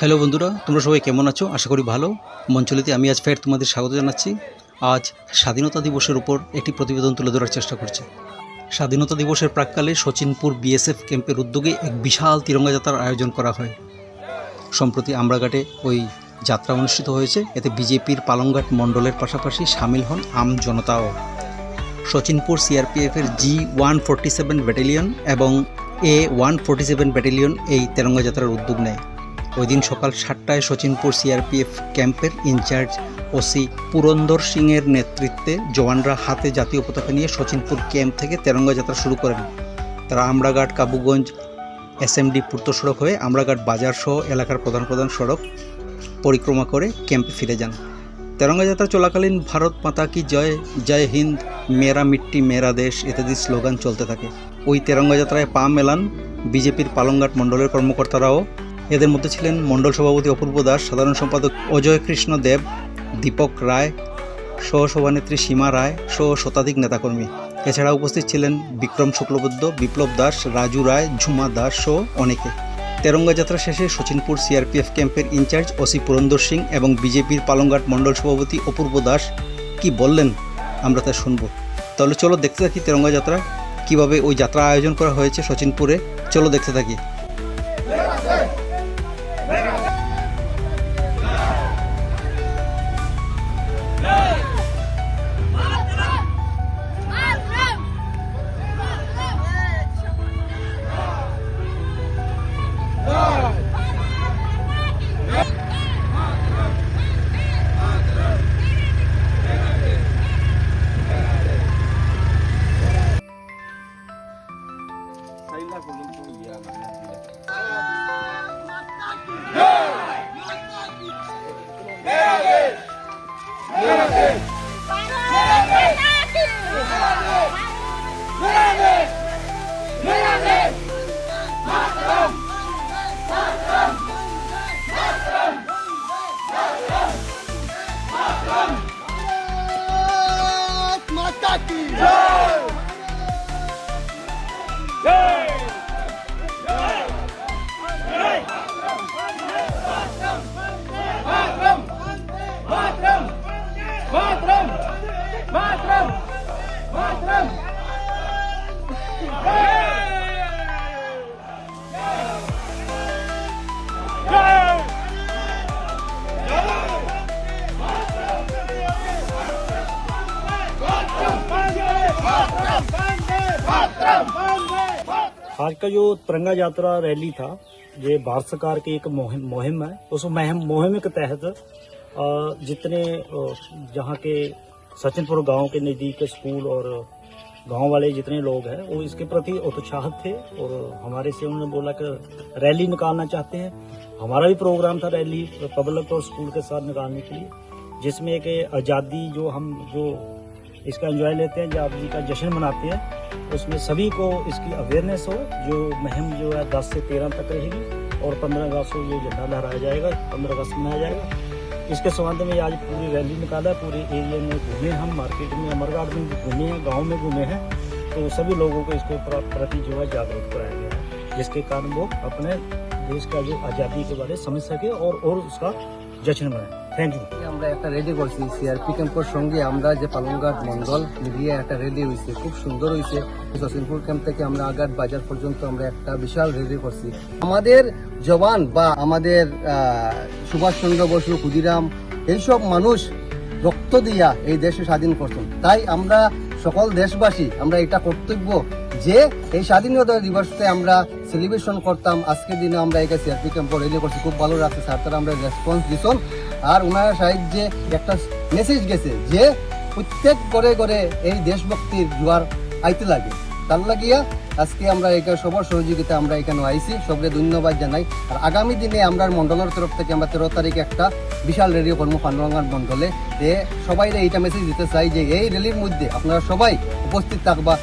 Hello বন্ধুরা, তোমরা সবাই কেমন আছো? আশা করি ভালো। মঞ্চলিতে আমি আজ ফের তোমাদের স্বাগত জানাচ্ছি। আজ স্বাধীনতা দিবসের উপর একটি প্রতিবেদন তুলে ধরার চেষ্টা করছি। স্বাধীনতা দিবসের প্রাককালে সচিনপুর বিএসএফ ক্যাম্পের উদ্যোগে এক বিশাল তিরঙ্গা যাত্রার আয়োজন করা হয়। সম্প্রতি আমরাঘাটে ওই যাত্রা অনুষ্ঠিত হয়েছে। এতে বিজেপির পালংঘাট মণ্ডলের পাশাপাশি সামিল হন আম জনতাও। Sachinpur সিআরপিএফের G one forty seven battalion এবং A one forty seven battalion এই তেরঙ্গা যাত্রার উদ্যোগ নেয়। ওই দিন সকাল সাতটায় সচিনপুর সিআরপিএফ ক্যাম্পের ইনচার্জ ওসি পুরন্দর সিংয়ের নেতৃত্বে জওয়ানরা হাতে জাতীয় পতাকা নিয়ে সচিনপুর ক্যাম্প থেকে তেরঙ্গা যাত্রা শুরু করেন। তারা আমরাঘাট কাবুগঞ্জ এসএমডি পূর্ত সড়ক হয়ে আমরাঘাট বাজার সহ এলাকার প্রধান প্রধান সড়ক পরিক্রমা করে ক্যাম্পে ফিরে যান। তেরঙ্গা যাত্রা চলাকালীন ভারত মাতা কি জয় জয় হিন্দ, মেরা মিট্টি, মেরা দেশ ইত্যাদি স্লোগান চলতে থাকে। ওই তেরঙ্গা যাত্রায় পা মেলান বিজেপির পালংঘাট মণ্ডলের কর্মকর্তারাও এদের মধ্যে ছিলেন মণ্ডল সভাপতি অপূর্ব দাস, সাধারণ সম্পাদক অজয় কৃষ্ণ দেব, দীপক রায় সহ সভানেত্রী সীমা রায় সহ শতাধিক নেতাকর্মী। এছাড়া উপস্থিত ছিলেন বিক্রম শুক্লবৈদ্য, বিপ্লব দাস, রাজু রায়, ঝুমা দাস সহ অনেকে। তেরঙ্গা যাত্রা শেষে সচিনপুর সিআরপিএফ ক্যাম্পের ইনচার্জ ওসি পুরন্দর সিং এবং বিজেপির পালংঘাট মণ্ডল সভাপতি অপূর্ব দাস কি বললেন আমরা তা শুনব। তাহলে চলো দেখতে থাকি তেরঙ্গা যাত্রা, কীভাবে ওই যাত্রা আয়োজন করা হয়েছে সচিনপুরে চলো দেখতে থাকি। Amen. आज का जो तिरंगा यात्रा रैली था, ये भारत सरकार की एक मुहिम मुहिम है। उस मुहिम मुहिम के तहत जितने जहाँ के सचिनपुर गाँव के नज़दीक स्कूल और गाँव वाले जितने लोग हैं, वो इसके प्रति उत्साहित थे और हमारे से उन्होंने बोला कि रैली निकालना चाहते हैं। हमारा भी प्रोग्राम था रैली पब्लिक और स्कूल के साथ निकालने के लिए, जिसमें कि आज़ादी जो हम, जो इसका एंजॉय लेते हैं आज़ादी का जश्न मनाते हैं, उसमें सभी को इसकी अवेयरनेस हो, जो मुहिम जो है 10 से 13 तक रहेगी, और 15 अगस्त को ये झंडा लहराया जाएगा 15 अगस्त मनाया जाएगा। इसके संबंध में आज पूरी रैली निकाला है पूरे एरिया में घूमे हम मार्केट में अमरगाड़ में घूमे हैं, गाँव में घूमे हैं तो सभी लोगों को इसके प्रति जो है जागरूक कराया गया है, जिसके कारण वो अपने देश का जो आज़ादी के बारे में समझ सके और और उसका जश्न मनाए। আমরা একটা রেডি করছি। সিআরপি ক্যাম্পের সঙ্গে আমরা যে পালংঘাট মন্ডল মিলিয়ে একটা রেলি হয়েছে খুব সুন্দর হয়েছে জসিমপুর ক্যাম্প থেকে আমরা আগাট বাজার পর্যন্ত আমরা একটা বিশাল রেডি করছি। আমাদের জওয়ান বা আমাদের সুভাষচন্দ্র বসু, ক্ষুদিরাম, এইসব মানুষ রক্ত দিয়া এই দেশে স্বাধীন করছেন। তাই আমরা সকল দেশবাসী, আমরা এটা কর্তব্য যে এই স্বাধীনতা দিবসে আমরা সেলিব্রেশন করতাম। আজকের দিনে আমরা এখানে সিআরপি ক্যাম্প রেডি করছি। খুব ভালো লাগছে। স্যার তারা আমরা রেসপন্স দিচ্ছেন আর ওনার সাহায্যে একটা মেসেজ গেছে যে প্রত্যেক ঘরে ঘরে এই দেশভক্তির জোয়ার আইতে লাগে। তার লাগিয়া আজকে আমরা এখানে সবার সহযোগিতা আমরা এখানে আইছি। সবরে ধন্যবাদ জানাই। আর আগামী দিনে আমরা মন্ডলের তরফ থেকে আমরা তেরো তারিখে একটা বিশাল রেডিও কর্ম পান্ডুয়াঙ্গার মন্ডলে সবাই এইটা মেসেজ দিতে চাই যে এই রেলির মধ্যে আপনারা সবাই উপস্থিত থাকবা।